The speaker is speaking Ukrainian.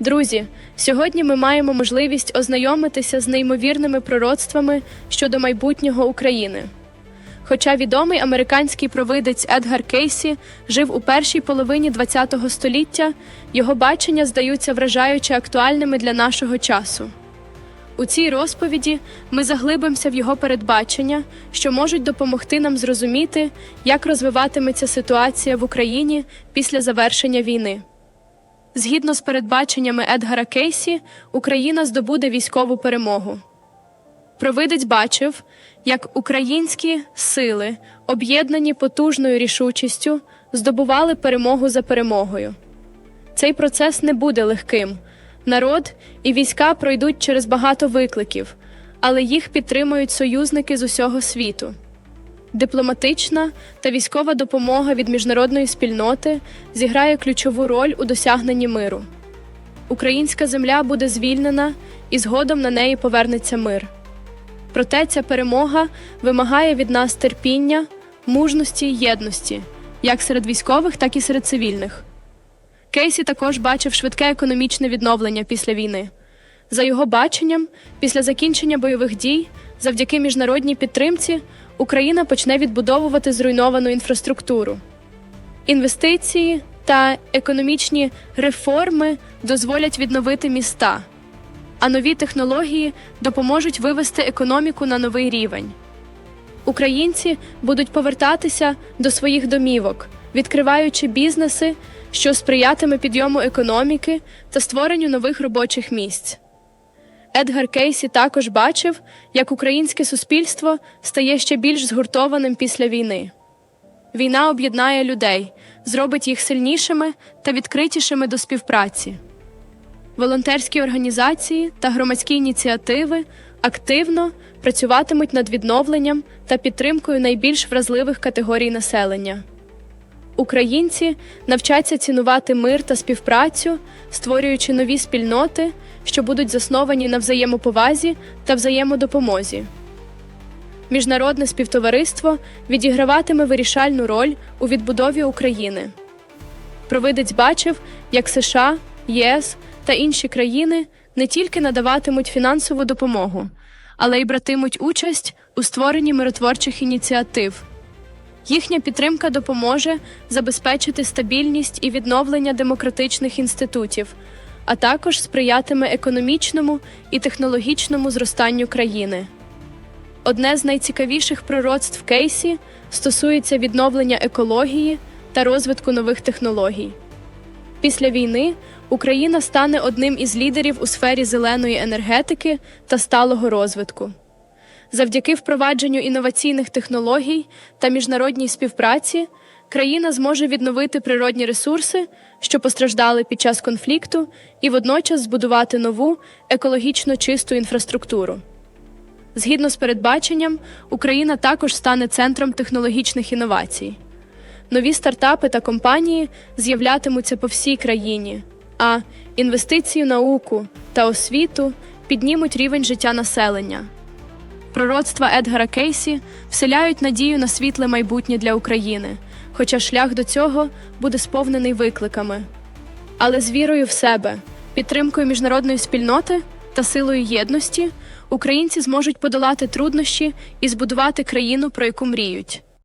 Друзі, сьогодні ми маємо можливість ознайомитися з неймовірними пророцтвами щодо майбутнього України. Хоча відомий американський провидець Едгар Кейсі жив у першій половині ХХ століття, його бачення здаються вражаюче актуальними для нашого часу. У цій розповіді ми заглибимося в його передбачення, що можуть допомогти нам зрозуміти, як розвиватиметься ситуація в Україні після завершення війни. Згідно з передбаченнями Едгара Кейсі, Україна здобуде військову перемогу. Провидець бачив, як українські сили, об'єднані потужною рішучістю, здобували перемогу за перемогою. Цей процес не буде легким. Народ і війська пройдуть через багато викликів, але їх підтримують союзники з усього світу. Дипломатична та військова допомога від міжнародної спільноти зіграє ключову роль у досягненні миру. Українська земля буде звільнена і згодом на неї повернеться мир. Проте ця перемога вимагає від нас терпіння, мужності й єдності, як серед військових, так і серед цивільних. Кейсі також бачив швидке економічне відновлення після війни. За його баченням, після закінчення бойових дій, завдяки міжнародній підтримці, Україна почне відбудовувати зруйновану інфраструктуру. Інвестиції та економічні реформи дозволять відновити міста, а нові технології допоможуть вивести економіку на новий рівень. Українці будуть повертатися до своїх домівок, відкриваючи бізнеси, що сприятиме підйому економіки та створенню нових робочих місць. Едгар Кейсі також бачив, як українське суспільство стає ще більш згуртованим після війни. Війна об'єднає людей, зробить їх сильнішими та відкритішими до співпраці. Волонтерські організації та громадські ініціативи активно працюватимуть над відновленням та підтримкою найбільш вразливих категорій населення. Українці навчаться цінувати мир та співпрацю, створюючи нові спільноти, що будуть засновані на взаємоповазі та взаємодопомозі. Міжнародне співтовариство відіграватиме вирішальну роль у відбудові України. Провидець бачив, як США, ЄС та інші країни не тільки надаватимуть фінансову допомогу, але й братимуть участь у створенні миротворчих ініціатив. Їхня підтримка допоможе забезпечити стабільність і відновлення демократичних інститутів, а також сприятиме економічному і технологічному зростанню країни. Одне з найцікавіших пророцтв Кейсі стосується відновлення екології та розвитку нових технологій. Після війни Україна стане одним із лідерів у сфері зеленої енергетики та сталого розвитку. Завдяки впровадженню інноваційних технологій та міжнародній співпраці країна зможе відновити природні ресурси, що постраждали під час конфлікту, і водночас збудувати нову екологічно чисту інфраструктуру. Згідно з передбаченням, Україна також стане центром технологічних інновацій. Нові стартапи та компанії з'являтимуться по всій країні, а інвестиції в науку та освіту піднімуть рівень життя населення. Пророцтва Едгара Кейсі вселяють надію на світле майбутнє для України, хоча шлях до цього буде сповнений викликами. Але з вірою в себе, підтримкою міжнародної спільноти та силою єдності українці зможуть подолати труднощі і збудувати країну, про яку мріють.